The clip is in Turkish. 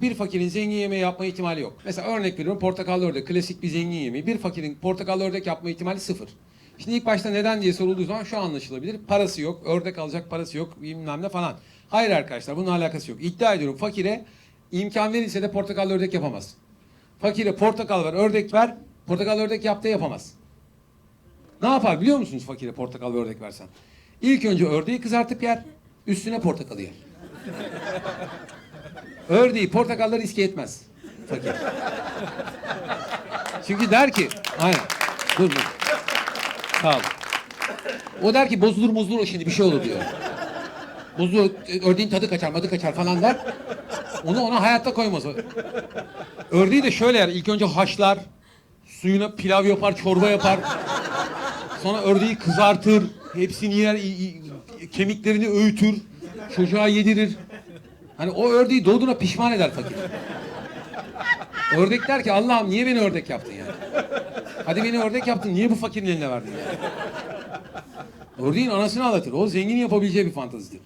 Bir fakirin zengin yemeği yapma ihtimali yok. Mesela örnek veriyorum portakallı ördek klasik bir zengin yemeği. Bir fakirin portakallı ördek yapma ihtimali sıfır. Şimdi ilk başta neden diye sorulduğu zaman şu anlaşılabilir. Parası yok, ördek alacak parası yok, bilmem ne falan. Hayır arkadaşlar bunun alakası yok. İddia ediyorum fakire imkan verilse de portakallı ördek yapamaz. Fakire portakal ver, ördek ver, portakal ördek yaptı yapamaz. Ne yapar biliyor musunuz fakire portakal ve ördek versen? İlk önce ördeği kızartıp yer, üstüne portakalı yer. Ördeği, portakalları riske etmez. Fakir. Çünkü der ki, aynen. Dur dur. Sağ ol. O der ki bozulur bozulur o şimdi bir şey olur diyor. Bozulur, ördeğin tadı kaçar, madı kaçar falan der. Onu ona hayatta koymaz. Ördeği de şöyle yer. İlk önce haşlar, suyuna pilav yapar, çorba yapar. Sonra ördeği kızartır, hepsini yer, kemiklerini öğütür, çocuğa yedirir. Hani o ördeği doğduğuna pişman eder fakir. Ördek der ki Allah'ım niye beni ördek yaptın yani? Hadi beni ördek yaptın niye bu fakirin eline verdin yani? Ördeğin anasını ağlatır. O zengin yapabileceği bir fantazidir.